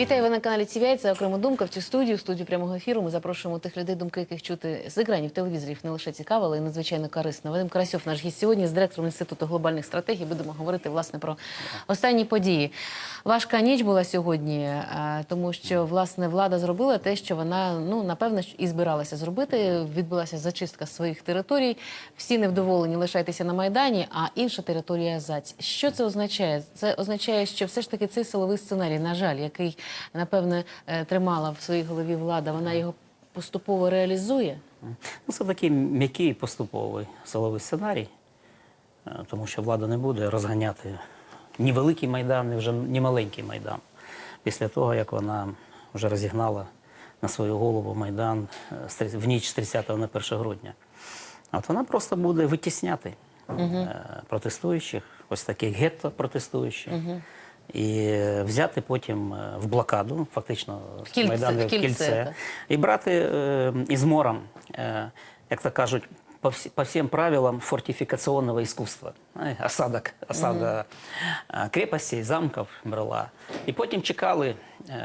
Вітаю ви на каналі TVI. Це окрема думка. В цю студію, студію прямого ефіру. Ми запрошуємо тих людей, думки яких чути з екранів телевізорів не лише цікаво, але й надзвичайно корисно. Вадим Карасьов, наш гість сьогодні з директором інституту глобальних стратегій. Будемо говорити власне про останні події. Важка ніч була сьогодні, е, тому що власне влада зробила те, що вона ну напевно і збиралася зробити. Відбулася зачистка своїх територій. Всі невдоволені лишайтеся на майдані, а інша територія заць. Що це означає? Це означає, що все ж таки цей силовий сценарій, на жаль, який напевне е, тримала в своїй голові влада, вона його поступово реалізує. Ну, це такий м'який поступовий силовий сценарій, е, тому що влада не буде розганяти ні великий майдан, ні вже ні маленький майдан. Після того, як вона вже розігнала на свою голову майдан е, в ніч з 30 на 1 грудня. От вона просто буде витісняти е, протестуючих, ось таких гетто протестуючих. І взяти потім е, в блокаду, фактично В кільце, майдан в кільце, так. і брати е, ізмором, е, як то кажуть, по, всі, по всім правилам фортифікаційного іскусства. Е, Осадок, осада е, крепостей, замків брала. І потім чекали,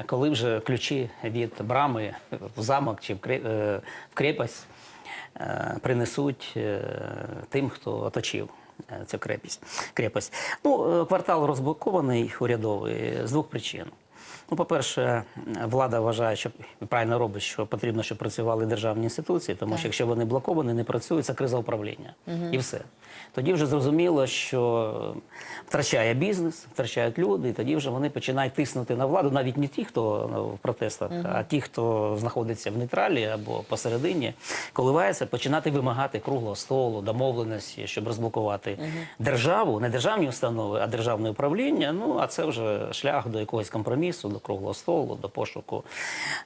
коли вже ключі від брами в замок чи в кре- в крепость принесуть тим, хто оточив цю крепість. крепость. Ну, е, квартал розблокований урядовий з двох причин. Ну, по-перше, влада вважає, що правильно робить, що потрібно, щоб працювали державні інституції, тому що якщо вони блоковані, не працюють, це криза управління. І все. Тоді вже зрозуміло, що втрачає бізнес, втрачають люди, і тоді вже вони починають тиснути на владу, навіть не ті, хто ну, в протестах, а ті, хто знаходиться в нейтралі або посередині, коливається, починати вимагати круглого столу, домовленості, щоб розблокувати державу, не державні установи, а державне управління. Ну а це вже шлях до якогось компромісу, до круглого столу, до пошуку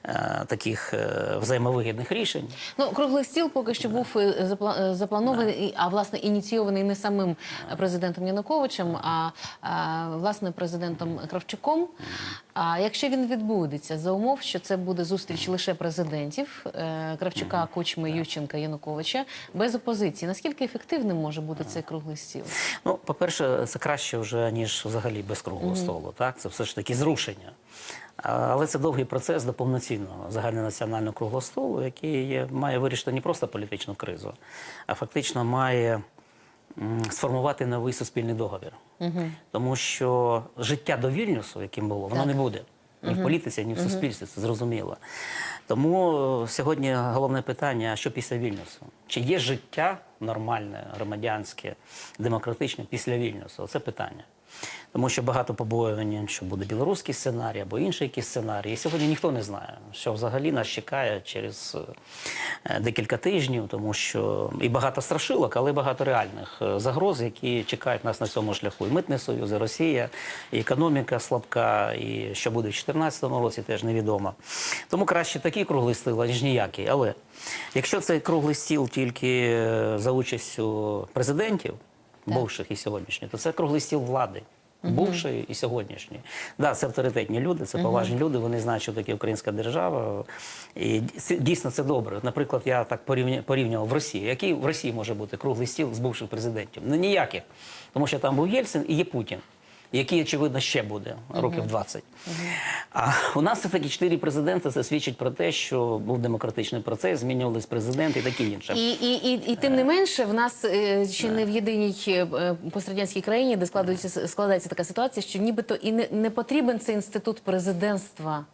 е, таких е, взаємовигідних рішень. Ну, круглий стіл поки що був е, запла- е, запланований, і- а власне ініційований не самим президентом Януковичем, а, а власне президентом Кравчуком. А якщо він відбудеться за умов, що це буде зустріч лише президентів е, Кравчука, Кучми, Ющенка, Януковича без опозиції, наскільки ефективним може бути цей круглий стіл? Ну, по-перше, це краще вже, ніж взагалі без круглого столу. Так? Це все ж таки зрушення. Але це довгий процес до повноцінного загальнонаціонального круглого столу, який є- має вирішити не просто політичну кризу, а фактично має сформувати новий суспільний договір. Тому що життя до Вільнюсу, яким було, воно не буде. Ні в політиці, ні в суспільстві, це зрозуміло. Тому е, сьогодні головне питання: що після Вільнюсу? Чи є життя нормальне, громадянське, демократичне після Вільнюсу? Це питання. Тому що багато побоювання, що буде білоруський сценарій або інший якийсь сценарій. І сьогодні ніхто не знає, що взагалі нас чекає через е, декілька тижнів, тому що і багато страшилок, але багато реальних е, загроз, які чекають нас на цьому шляху. І митний союз, і Росія, і економіка слабка, і що буде в 2014 році, теж невідомо. Тому краще такий круглий стіл, ніж ніякий. Але якщо цей круглий стіл тільки е, за участю президентів, бувших і сьогоднішніх, то це круглий стіл влади. Бувшої і сьогоднішні. Да, це авторитетні люди, це поважні люди, вони знають, що таке українська держава. І дійсно це добре. Наприклад, я так порівня- порівнював в Росії. Який в Росії може бути круглий стіл з бувших президентів? Ну ніяких. Тому що там був Єльцин і є Путін, який, очевидно, ще буде років 20. А у нас все таки чотири президенти. Це свідчить про те, що був демократичний процес, змінювались президенти і таке інше. І, і, і, і тим не менше, в нас чи ще не в єдиній е, пострадянській країні, де складається, складається така ситуація, що нібито і не, не потрібен цей інститут президентства.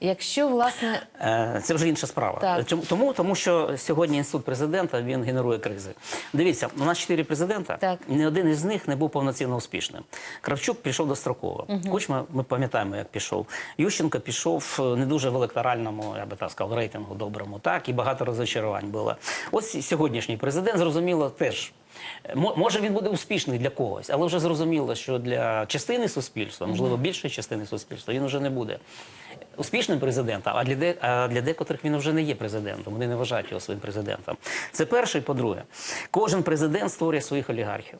Якщо власне Е, Це вже інша справа. Так. Чому- Тому, тому що сьогодні інститут президента він генерує кризи. Дивіться, у нас чотири президента. Так. Ні один із них не був повноцінно успішним. Кравчук пішов достроково. Кучма, ми пам'ятаємо, як пішов. Ющенко пішов е, не дуже в електоральному, я би так сказав, рейтингу доброму. Так і багато розочарувань було. Ось сьогоднішній президент зрозуміло теж. Мо- Може він буде успішний для когось, але вже зрозуміло, що для частини суспільства, можливо, більшої частини суспільства, він вже не буде успішним президентом, а для, де, а для декотрих він вже не є президентом. Вони не вважають його своїм президентом. Це перше. І по-друге, кожен президент створює своїх олігархів.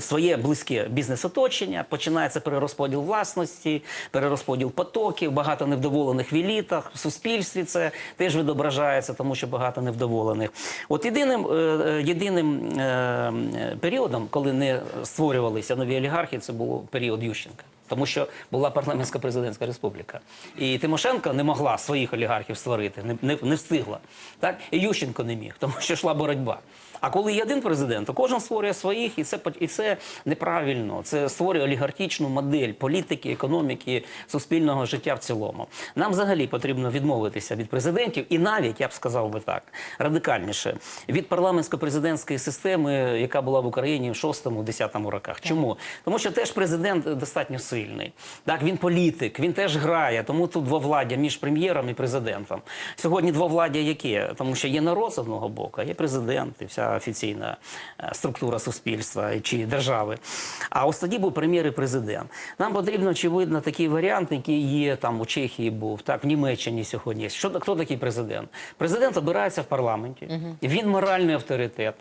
Своє близьке бізнес-оточення, починається перерозподіл власності, перерозподіл потоків, багато невдоволених в елітах, в суспільстві це теж відображається, тому що багато невдоволених. От єдиним, е, е, єдиним е, періодом, коли не створювалися нові олігархи, це був період Ющенка. Тому що була парламентська президентська республіка. І Тимошенко не могла своїх олігархів створити, не, не, не встигла. Так? І Ющенко не міг, тому що йшла боротьба. А коли є один президент, то кожен створює своїх, і це, і це неправильно. Це створює олігархічну модель політики, економіки, суспільного життя в цілому. Нам взагалі потрібно відмовитися від президентів, і навіть, я б сказав би так, радикальніше, від парламентсько-президентської системи, яка була в Україні в 6-10 роках. Чому? Тому що теж президент достатньо сильний. Так, він політик, він теж грає, тому тут двовладдя між прем'єром і президентом. Сьогодні двовладдя яке? Тому що є народ з одного боку, а є президент і вся офіційна е, структура суспільства чи держави. А ось тоді був прем'єр і президент. Нам потрібно, очевидно, такий варіант, який є там у Чехії був, так в Німеччині сьогодні. є. Що хто такий президент? Президент обирається в парламенті. Він моральний авторитет.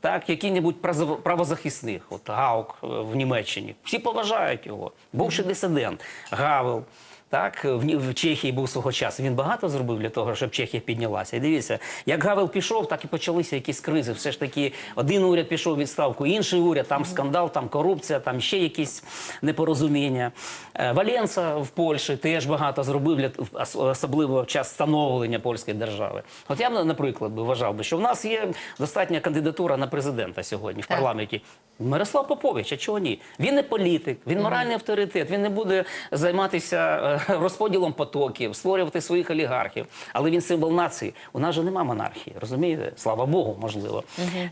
Так, які-небудь празов- правозахисних, от Гаук е, в Німеччині, всі поважають його. Бувший дисидент Гавел. Так, в, в Чехії був свого часу. Він багато зробив для того, щоб Чехія піднялася. І дивіться, як Гавел пішов, так і почалися якісь кризи. Все ж таки, один уряд пішов у відставку, інший уряд, там скандал, там корупція, там ще якісь непорозуміння. Е, Валенса в Польщі теж багато зробив для особливо в час становлення польської держави. От я наприклад, би вважав би, що в нас є достатня кандидатура на президента сьогодні в парламенті. Мирослав Попович, а чого ні? Він не політик, він моральний авторитет, він не буде займатися е, розподілом потоків, створювати своїх олігархів. Але він символ нації. У нас же нема монархії, розумієте? Слава Богу, можливо.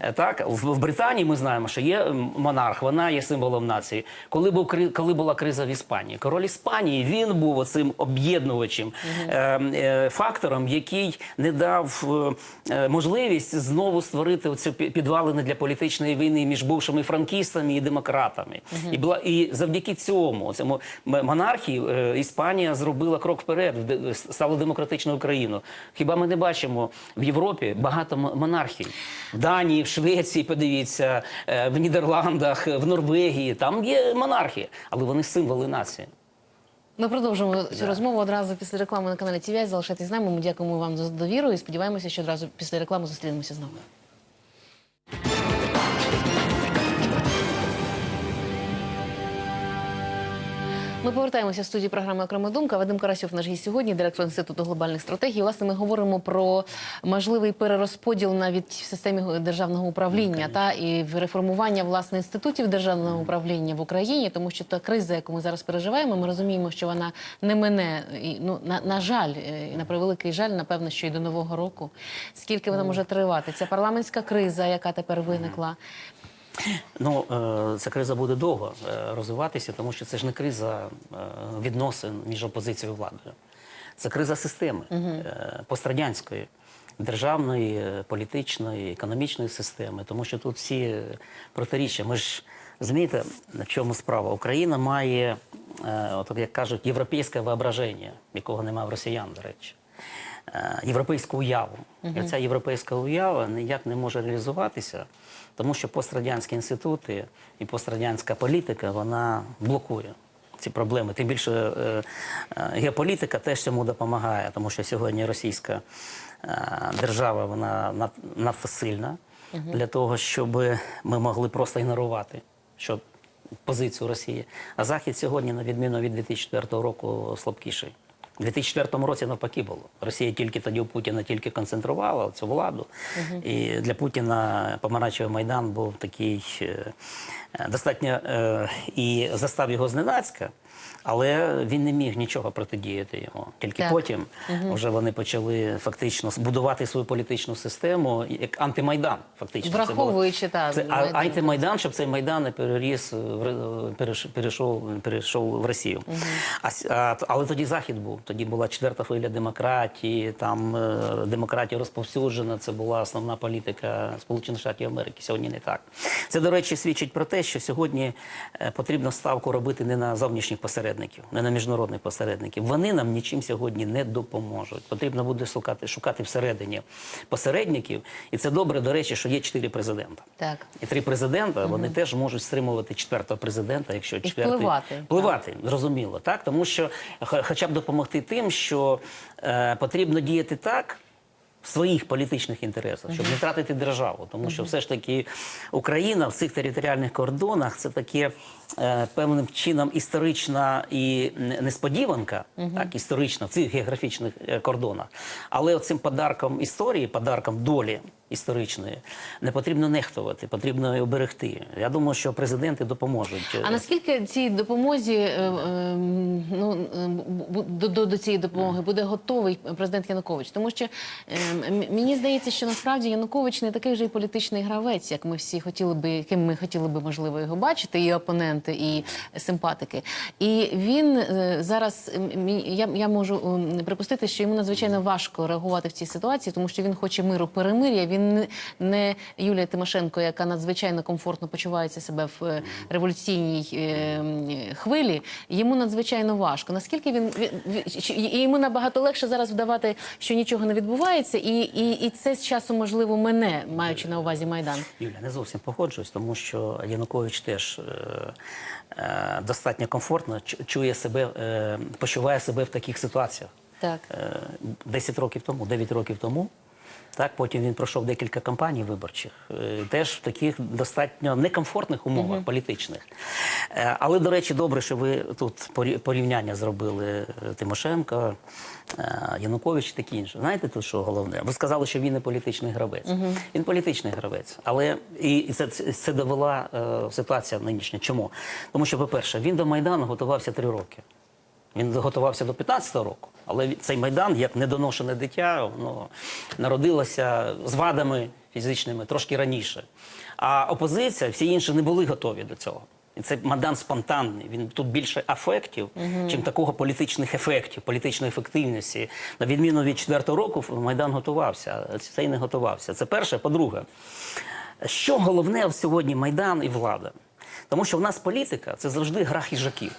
Е, Так, в, в Британії ми знаємо, що є монарх, вона є символом нації. Коли, був, коли була криза в Іспанії, король Іспанії він був оцим об'єднувачем е, е, фактором, який не дав е, можливість знову створити оцю підвалини для політичної війни між бувшими франкістами і демократами. І була і завдяки цьому цьому монархії е, Іспанія зробила крок вперед, стала демократичною країною. Хіба ми не бачимо в Європі багато монархій? В Данії, в Швеції, подивіться, е, в Нідерландах, в Норвегії. Там є монархії, але вони символи нації. Ми продовжимо цю розмову одразу після реклами на каналі TVI. Залишайтесь з нами. Ми дякуємо вам за довіру і сподіваємося, що одразу після реклами зустрінемося знову. Ми повертаємося в студії програми Окрема думка. Вадим Карасьов, наш гість сьогодні, директор інституту глобальних стратегій. Власне, ми говоримо про можливий перерозподіл навіть в системі державного управління та і в реформування власне інститутів державного управління в Україні, тому що та криза, яку ми зараз переживаємо, ми розуміємо, що вона не мине. І, ну на, на жаль, е, і на превеликий жаль, напевно, що і до нового року. Скільки вона може тривати? Ця парламентська криза, яка тепер виникла. Ну, е, ця криза буде довго е, розвиватися, тому що це ж не криза е, відносин між опозицією і владою. Це криза системи е, пострадянської, державної, політичної, економічної системи, тому що тут всі протиріччя. Ми ж розумієте, на чому справа? Україна має, от як кажуть, європейське воображення, якого немає в росіян, до речі. Європейську уяву. І ця європейська уява ніяк не може реалізуватися, тому що пострадянські інститути і пострадянська політика вона блокує ці проблеми. Тим більше е, е, геополітика теж цьому допомагає, тому що сьогодні російська е, держава вона над- надто сильна для того, щоб ми могли просто ігнорувати. Що позицію Росії. А Захід сьогодні, на відміну від 2004 року, слабкіший. У 2004 році навпаки було. Росія тільки тоді у Путіна тільки концентрувала цю владу. І для Путіна помаранчевий майдан був такий е, достатньо е, і застав його зненацька, але він не міг нічого протидіяти йому. Тільки Так. потім вже вони почали фактично будувати свою політичну систему як антимайдан. Фактично Це Враховуючи, та, це, а, Майдан. антимайдан, щоб цей майдан не переріс перейшов, перейшов в Росію. А, а, але тоді захід був. Тоді була четверта хвиля демократії. Там е, демократія розповсюджена. Це була основна політика Сполучених Штатів Америки. Сьогодні не так. Це, до речі, свідчить про те, що сьогодні е, потрібно ставку робити не на зовнішніх посередників, не на міжнародних посередників. Вони нам нічим сьогодні не допоможуть. Потрібно буде шукати, шукати всередині посередників. І це добре, до речі, що є чотири президента. Так. І три президента вони теж можуть стримувати четвертого президента, якщо четвертий впливати. впливати, зрозуміло, так тому що хо- хоча б допомогти тим, що е, потрібно діяти так. Своїх політичних інтересах, щоб не втратити державу. Тому що все ж таки Україна в цих територіальних кордонах це таке е, певним чином історична і несподіванка, так, історична в цих географічних е, кордонах. Але цим подарком історії, подарком долі історичної, не потрібно нехтувати, потрібно її оберегти. Я думаю, що президенти допоможуть. А наскільки цій допомозі е, е, ну е, до, до, цієї допомоги буде готовий президент Янукович? Тому що е, мені здається, що насправді Янукович не такий вже й політичний гравець, як ми всі хотіли би, яким ми хотіли би можливо його бачити, і опоненти, і симпатики. І він е, зараз я, я можу припустити, що йому надзвичайно важко реагувати в цій ситуації, тому що він хоче миру перемир'я. Він не- Юлія Тимошенко, яка надзвичайно комфортно почувається себе в е, революційній е, хвилі. Йому надзвичайно важко. Наскільки він, він, йому набагато легше зараз вдавати, що нічого не відбувається, і, і, і це з часу можливо мене, маючи на увазі майдан. Юля, не зовсім погоджуюсь, тому що Янукович теж е, е, достатньо комфортно чує себе, е, почуває себе в таких ситуаціях. Так. Е, 10 років тому, 9 років тому. Так, потім він пройшов декілька кампаній виборчих, е, теж в таких достатньо некомфортних умовах політичних. Е, Але, до речі, добре, що ви тут порі- порівняння зробили е, Тимошенко, Янукович і таке інше. Знаєте, тут що головне? Ви сказали, що він не політичний гравець. Він політичний гравець. Але і це, це, довела ситуація нинішня. Чому? Тому що, по-перше, він до Майдану готувався три роки. Він готувався до 15-го року, але цей майдан, як недоношене дитя, ну, народилося з вадами фізичними трошки раніше. А опозиція, всі інші не були готові до цього. І це майдан спонтанний. Він тут більше афектів, чим такого політичних ефектів, політичної ефективності. На відміну від четвертого року, майдан готувався, а цей не готувався. Це перше. По-друге, що головне сьогодні майдан і влада? Тому що в нас політика це завжди гра хижаків.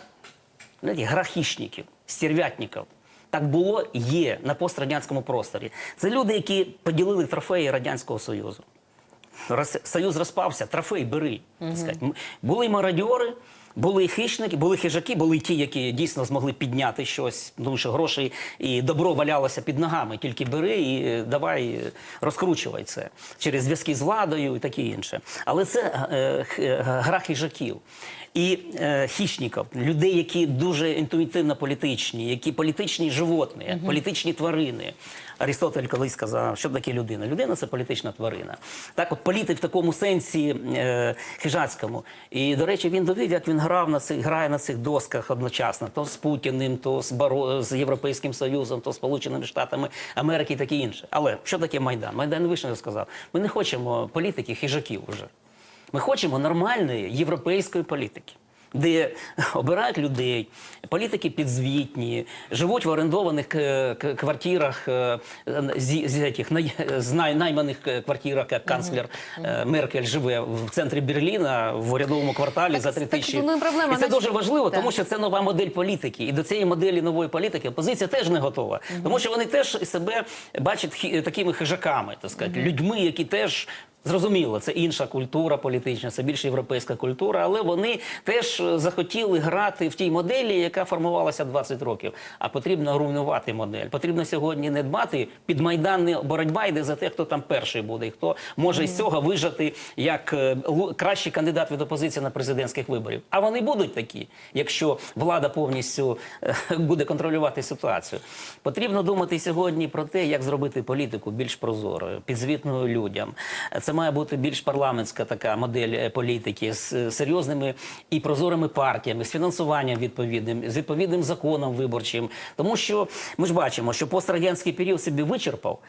Знаєте, грахішників, стервятників. Так було є на пострадянському просторі. Це люди, які поділили трофеї Радянського Союзу. Союз розпався, трофей бери. так сказати. Були мародьори, були і хищники, були хижаки, були ті, які дійсно змогли підняти щось, тому що гроші і добро валялося під ногами. Тільки бери і е, давай е, розкручувай це через зв'язки з владою і таке інше. Але це е, е, гра хижаків. І е, хищників, людей, які дуже інтуїтивно політичні, які політичні животні, політичні тварини. Арістотель колись сказав, що таке людина? Людина це політична тварина. Так, от політик в такому сенсі е, хижацькому. І, до речі, він довів, як він грав на цих, грає на цих досках одночасно, то з Путіним, то з, Баро, з Європейським Союзом, то з Сполученими Штатами Америки і таке інше. Але що таке Майдан? Майдан вийшов сказав: ми не хочемо політики хижаків уже. Ми хочемо нормальної європейської політики, де обирають людей, політики підзвітні, живуть в орендованих е, квартирах, з, этих, най, з най, найманих е, квартирах, як канцлер е, Меркель живе в центрі Берліна в урядовому кварталі Так, за 3 так, тисячі. ну, і проблема, і це дуже важливо, Так. тому що це нова модель політики. І до цієї моделі нової політики опозиція теж не готова. Тому що вони теж себе бачать такими хижаками, так сказати, людьми, які теж. Зрозуміло, це інша культура політична, це більш європейська культура, але вони теж е, захотіли грати в тій моделі, яка формувалася 20 років. А потрібно руйнувати модель. Потрібно сьогодні не дбати під майданна боротьба йде за те, хто там перший буде, і хто може із цього вижати як е, кращий кандидат від опозиції на президентських виборів. А вони будуть такі, якщо влада повністю е, буде контролювати ситуацію. Потрібно думати сьогодні про те, як зробити політику більш прозорою, підзвітною людям. Це має бути більш парламентська така модель е, політики з е, серйозними і прозорими партіями, з фінансуванням відповідним, з відповідним законом виборчим. Тому що ми ж бачимо, що пострадянський період собі вичерпав.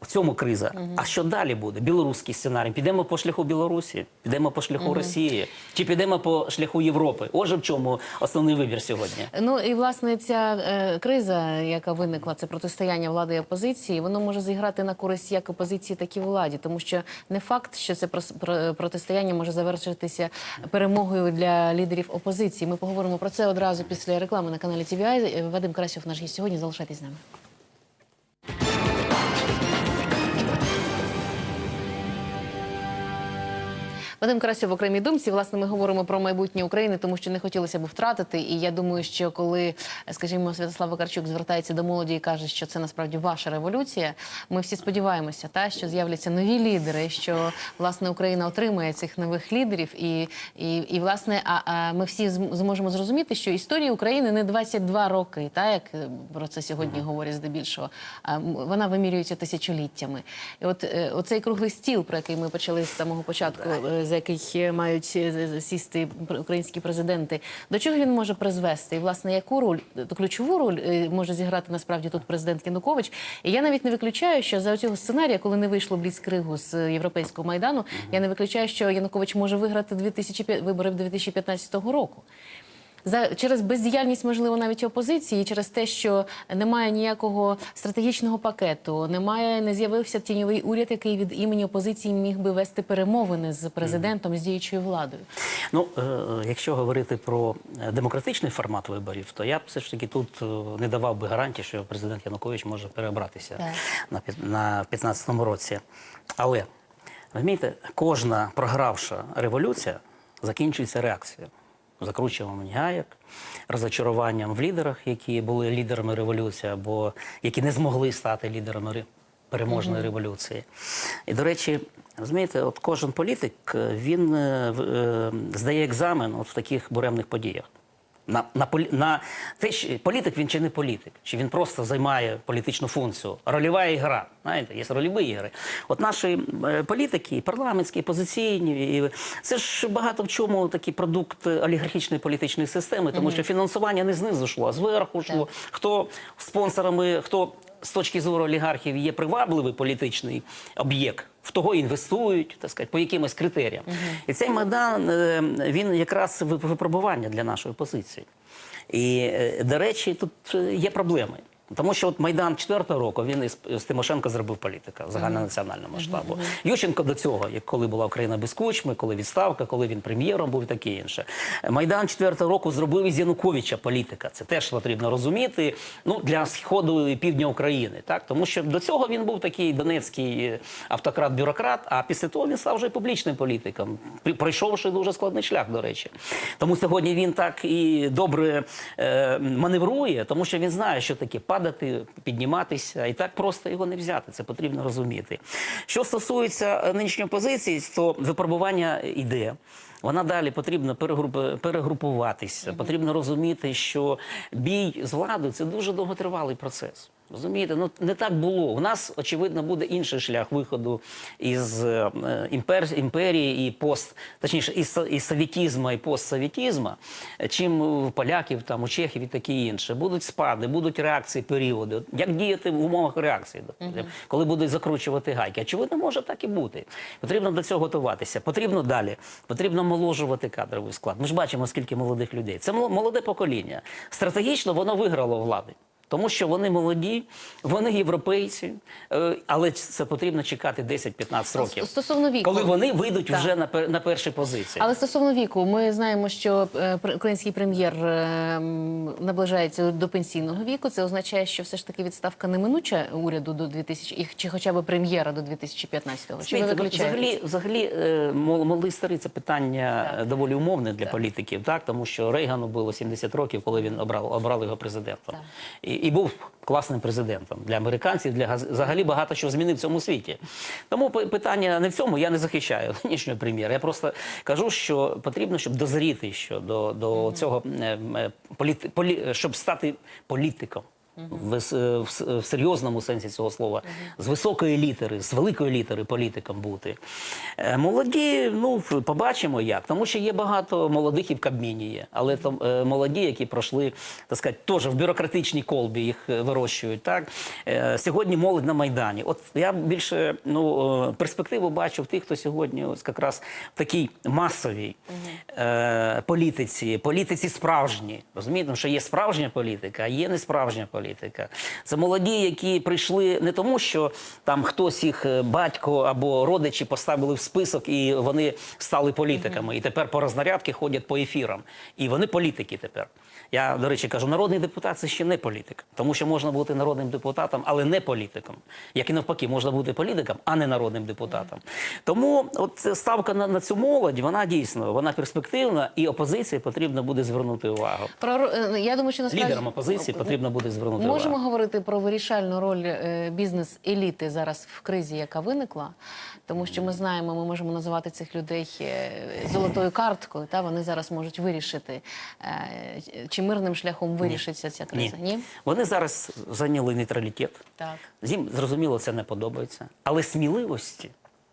В цьому криза. А що далі буде? Білоруський сценарій. Підемо по шляху Білорусі, підемо по шляху Росії, чи підемо по шляху Європи? Ось в чому основний вибір сьогодні. Ну і власне ця е, криза, яка виникла, це протистояння влади і опозиції, воно може зіграти на користь як опозиції, так і владі, тому що не факт, що це протистояння може завершитися перемогою для лідерів опозиції. Ми поговоримо про це одразу після реклами на каналі TVI. Вадим Карасьов, наш гість сьогодні. Залишайтесь з нами. Вадим Карасьов в окремій думці. Власне, ми говоримо про майбутнє України, тому що не хотілося б втратити. І я думаю, що коли, скажімо, Святослав Вакарчук звертається до молоді і каже, що це насправді ваша революція, ми всі сподіваємося, та що з'являться нові лідери, що власне Україна отримає цих нових лідерів, і, і, і власне, а, а ми всі зможемо зрозуміти, що історія України не 22 роки, та як е, про це сьогодні говорять здебільшого. А вона вимірюється тисячоліттями. І от е, оцей круглий стіл, про який ми почали з самого початку, е, за який е, мають е, сісти українські президенти, до чого він може призвести? І власне яку роль ключову роль е, може зіграти насправді тут президент Янукович? І я навіть не виключаю, що за цього сценарія, коли не вийшло бліцкригу з європейського майдану, я не виключаю, що Янукович може виграти 2005 вибори 2015 року. За через бездіяльність, можливо, навіть опозиції, через те, що немає ніякого стратегічного пакету, немає, не з'явився тіньовий уряд, який від імені опозиції міг би вести перемовини з президентом, з діючою владою. Ну, е, якщо говорити про е, демократичний формат виборів, то я б все ж таки тут е, не давав би гарантії, що президент Янукович може переобратися Так. на 15-му році. Але розумієте, кожна програвша революція закінчується реакцією. Закручуванням гаяк, розочаруванням в лідерах, які були лідерами революції, або які не змогли стати лідерами ре- переможної революції. І, до речі, розумієте, от кожен політик е, він е, е, здає екзамен от в таких буремних подіях. На, на, на те, що політик він чи не політик, чи він просто займає політичну функцію. Рольова ігра. Знаєте, є рольові ігри. От наші е, політики, і парламентські, і позиційні, і це ж багато в чому такий продукт олігархічної політичної системи, тому що фінансування не знизу йшло, а зверху йшло. Хто спонсорами, хто з точки зору олігархів є привабливий політичний об'єкт, в того інвестують, так сказати, по якимось критеріям. І цей майдан е, він якраз вип- випробування для нашої позиції. І, е, до речі, тут е, є проблеми. Тому що от Майдан 4-го року він із, з Тимошенко зробив політика загальнонаціонального масштабу. Ющенко до цього, як коли була Україна без кучми, коли відставка, коли він прем'єром був і таке інше. Майдан 4-го року зробив із Януковича політика. Це теж потрібно розуміти. Ну для сходу і півдня України, так тому що до цього він був такий донецький е, автократ-бюрократ. А після того він став вже публічним політиком, пройшовши дуже складний шлях, до речі. Тому сьогодні він так і добре е, маневрує, тому що він знає, що таке падати, підніматися, і так просто його не взяти. Це потрібно розуміти. Що стосується е, нинішньої позиції, то випробування йде. Вона далі потрібно перегрупуватися. Потрібно розуміти, що бій з владою це дуже довготривалий процес. Розумієте, ну не так було. У нас очевидно буде інший шлях виходу із е, імпер, імперії і пост, точніше, із, із совєтізму і постсовєтізму, е, чим у поляків, там у чехів і таке інше. Будуть спади, будуть реакції, періоди. Як діяти в умовах реакції, коли будуть закручувати гайки? Очевидно, може так і бути. Потрібно до цього готуватися. Потрібно далі. Потрібно моложувати кадровий склад. Ми ж бачимо, скільки молодих людей. Це мол- молоде покоління. Стратегічно воно виграло влади. Тому що вони молоді, вони європейці, е, але це потрібно чекати 10-15 років. Стосовно віку. Коли вони вийдуть Так. вже на, пер- на перші позиції. Але стосовно віку, ми знаємо, що е, український прем'єр е, наближається до пенсійного віку. Це означає, що все ж таки відставка неминуча уряду до 2000, і- чи хоча б прем'єра до 2015-го. Чи ви взагалі, взагалі мол- молодий старий це питання Так. доволі умовне для Так. політиків, так тому що Рейгану було 70 років, коли він обрав обрали його президентом, Так. і, і був класним президентом для американців, для взагалі багато що змінив в цьому світі. Тому пи- питання не в цьому. Я не захищаю нинішнього прем'єра. Я просто кажу, що потрібно, щоб дозріти що до, до цього е, е, полі, щоб стати політиком. В, в, в серйозному сенсі цього слова, з високої літери, з великої літери політиком бути. Е, Молоді, ну побачимо як, тому що є багато молодих і в Кабміні є, але там е, молоді, які пройшли, так сказати, теж в бюрократичній колбі їх е, вирощують. Так Е, сьогодні молодь на майдані. От я більше ну перспективу бачу в тих, хто сьогодні ось якраз в такій масовій е, політиці, політиці справжній. Розумієте, що є справжня політика, а є несправжня політика. Політика. Це молоді, які прийшли не тому, що там хтось їх е, батько або родичі поставили в список, і вони стали політиками. І тепер по рознарядки ходять по ефірам. І вони політики тепер. Я, до речі, кажу, народний депутат це ще не політик, тому що можна бути народним депутатом, але не політиком. Як і навпаки, можна бути політиком, а не народним депутатом. Тому от ставка на, на цю молодь, вона дійсно вона перспективна, і опозиції потрібно буде звернути увагу. Про е, я думаю, що насправді Лідерам опозиції потрібно буде звернути Можемо говорити про вирішальну роль е, бізнес-еліти зараз в кризі, яка виникла, тому що ми знаємо, ми можемо називати цих людей е, золотою карткою. Та вони зараз можуть вирішити, е, чи мирним шляхом вирішиться ця криза. Ні? Вони зараз зайняли нейтралітет. Так. Їм зрозуміло, це не подобається, але сміливості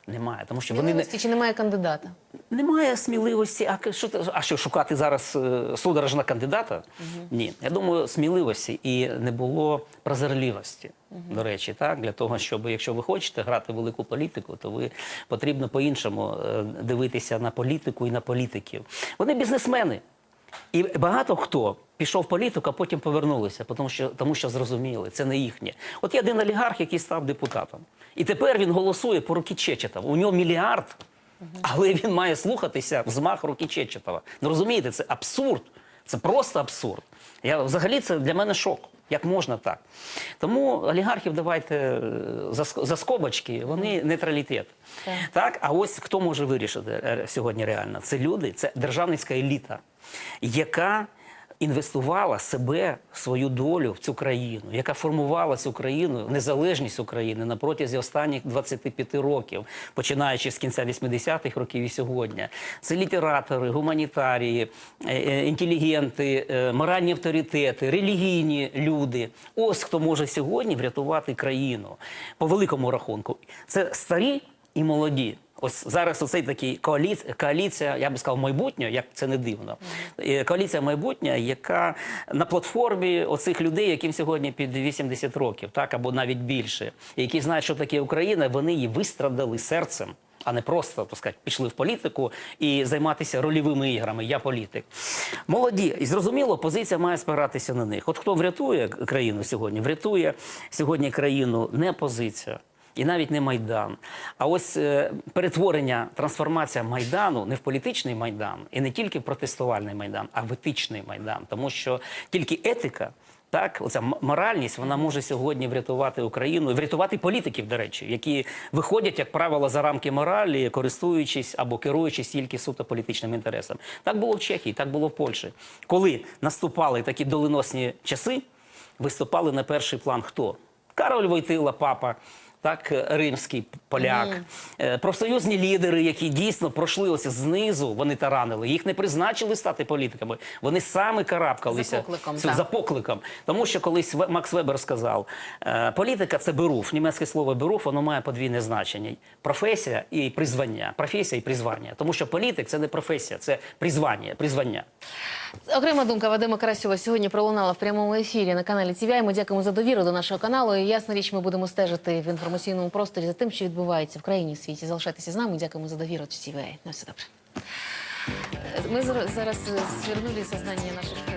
немає, тому що вони не чи немає кандидата? Немає сміливості. А що а що шукати зараз е, судорожна кандидата? Ні, я думаю, сміливості і не було прозорливості. До речі, так для того, щоб якщо ви хочете грати в велику політику, то ви потрібно по-іншому е, дивитися на політику і на політиків. Вони бізнесмени. І багато хто пішов в політику, а потім повернулися, тому що, тому що зрозуміли, це не їхнє. От є один олігарх, який став депутатом. І тепер він голосує по руки Чечетова. У нього мільярд, але він має слухатися взмах руки Чечетова. Ну розумієте, це абсурд. Це просто абсурд. Я, взагалі це для мене шок. Як можна так? Тому олігархів давайте е, за, скобочки, вони нейтралітет. Так. Так, а ось хто може вирішити е, сьогодні реально? Це люди, це державницька еліта, яка інвестувала себе, свою долю в цю країну, яка формувала цю країну, незалежність України на протязі останніх 25 років, починаючи з кінця 80-х років і сьогодні. Це літератори, гуманітарії, е, е, інтелігенти, е, моральні авторитети, релігійні люди. Ось хто може сьогодні врятувати країну по великому рахунку. Це старі і молоді. Ось зараз оцей такий коаліція, коаліція, я би сказав, майбутнього, як це не дивно. Коаліція майбутнього, яка на платформі оцих людей, яким сьогодні під 80 років, так або навіть більше, які знають, що таке Україна, вони її вистрадали серцем. А не просто так сказати, пішли в політику і займатися рольовими іграми. Я політик. Молоді, і зрозуміло, позиція має спиратися на них. От хто врятує країну сьогодні? Врятує сьогодні країну не опозиція. І навіть не майдан. А ось е, перетворення, трансформація майдану не в політичний майдан, і не тільки в протестувальний майдан, а в етичний майдан. Тому що тільки етика, так, оця моральність, вона може сьогодні врятувати Україну, врятувати політиків, до речі, які виходять, як правило, за рамки моралі, користуючись або керуючись тільки суто політичним інтересом. Так було в Чехії, так було в Польщі. Коли наступали такі доленосні часи, виступали на перший план хто? Кароль Войтила, папа. Так, е, римський поляк, Е, профсоюзні лідери, які дійсно пройшли ось знизу, вони таранили. Їх не призначили стати політиками. Вони саме карабкалися За покликом, Цю- за покликом. Тому що колись Макс Вебер сказав: е, політика це беруф. Німецьке слово беруф, воно має подвійне значення: професія і призвання. Професія і призвання. Тому що політик це не професія, це призвання. призвання. Окрема думка Вадима Карасьова сьогодні пролунала в прямому ефірі на каналі TVI. Ми дякуємо за довіру до нашого каналу. І ясна річ, ми будемо стежити в інформаційному просторі за тим, що відбувається в країні і світі. Залишайтеся з нами. Дякуємо за довіру. TVI. На все добре. Ми зараз зараз сознання наших